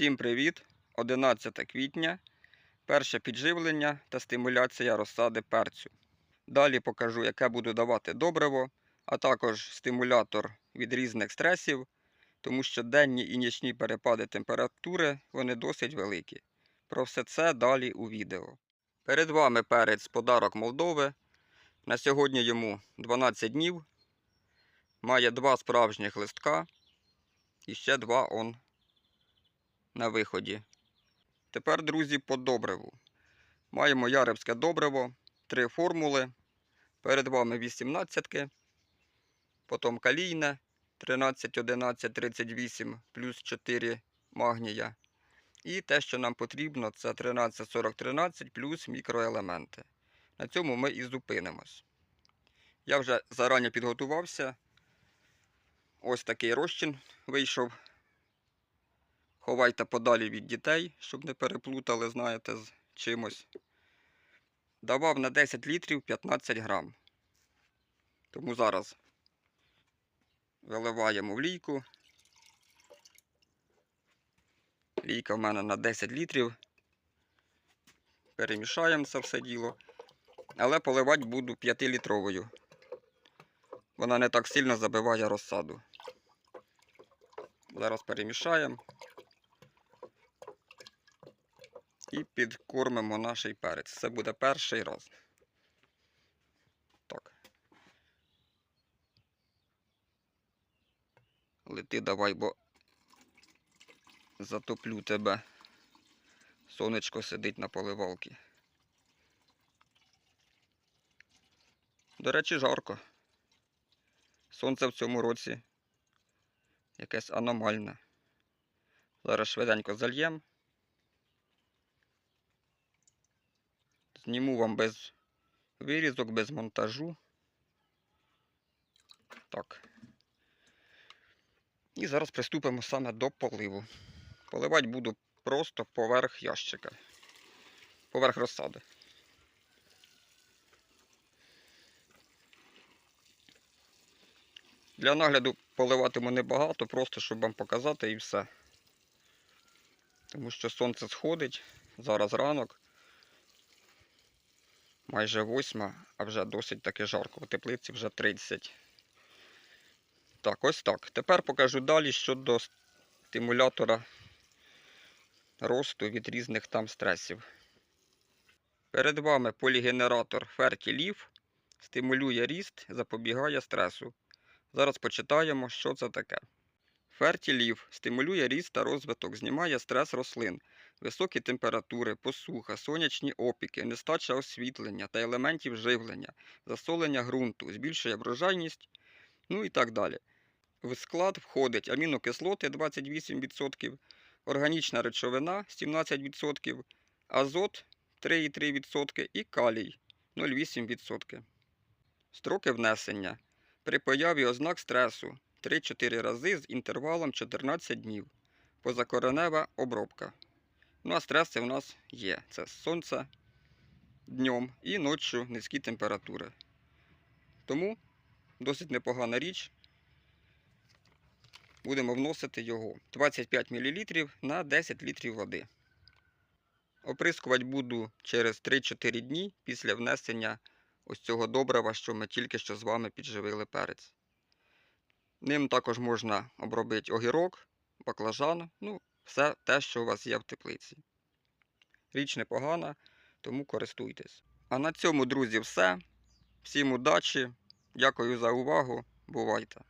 Всім привіт! 11 квітня. Перше підживлення та стимуляція розсади перцю. Далі покажу, яке буду давати добриво, а також стимулятор від різних стресів, тому що денні і нічні перепади температури вони досить великі. Про все це далі у відео. Перед вами перець подарок Молдови. На сьогодні йому 12 днів. Має два справжніх листка і ще два он на виході. Тепер, друзі, по добриву. Маємо яребське добриво, три формули. Перед вами 18-ки, потім калійне 13, 11, 38 плюс 4 магнія. І те, що нам потрібно, це 13, 40, 13 плюс мікроелементи. На цьому ми і зупинимось. Я вже зарані підготувався. Ось такий розчин вийшов. Ховайте подалі від дітей, щоб не переплутали, знаєте, з чимось. Давав на 10 літрів 15 грам. Тому зараз виливаємо в лійку. Лійка в мене на 10 літрів. Перемішаємо це все діло. Але поливати буду 5-літровою. Вона не так сильно забиває розсаду. Зараз перемішаємо. І підкормимо наш перець. Це буде перший раз. Так. Лети давай, бо затоплю тебе. Сонечко сидить на поливалці. До речі, жарко. Сонце в цьому році якесь аномальне. Зараз швиденько зальємо. Зніму вам без вирізок, без монтажу. Так. І зараз приступимо саме до поливу. Поливати буду просто поверх ящика. Поверх розсади. Для нагляду поливатиму небагато, просто щоб вам показати і все. Тому що сонце сходить, зараз ранок майже восьма, а вже досить таки жарко. У теплиці вже 30. Так, ось так. Тепер покажу далі щодо стимулятора росту від різних там стресів. Перед вами полігенератор Fertilif стимулює ріст, запобігає стресу. Зараз почитаємо, що це таке. Fertilif стимулює ріст та розвиток, знімає стрес рослин, високі температури, посуха, сонячні опіки, нестача освітлення та елементів живлення, засолення ґрунту, збільшує врожайність, ну і так далі. В склад входить амінокислоти 28%, органічна речовина 17%, азот 3,3% і калій 0,8%. Строки внесення. При появі ознак стресу 3-4 рази з інтервалом 14 днів. Позакоренева обробка. Ну а стреси в нас є. Це сонце днем і ночі низькі температури. Тому досить непогана річ. Будемо вносити його 25 мл на 10 літрів води. Оприскувати буду через 3-4 дні після внесення ось цього добрива, що ми тільки що з вами підживили перець. Ним також можна обробити огірок, баклажан, ну, все те, що у вас є в теплиці. Річ непогана, тому користуйтесь. А на цьому, друзі, все. Всім удачі. Дякую за увагу. Бувайте!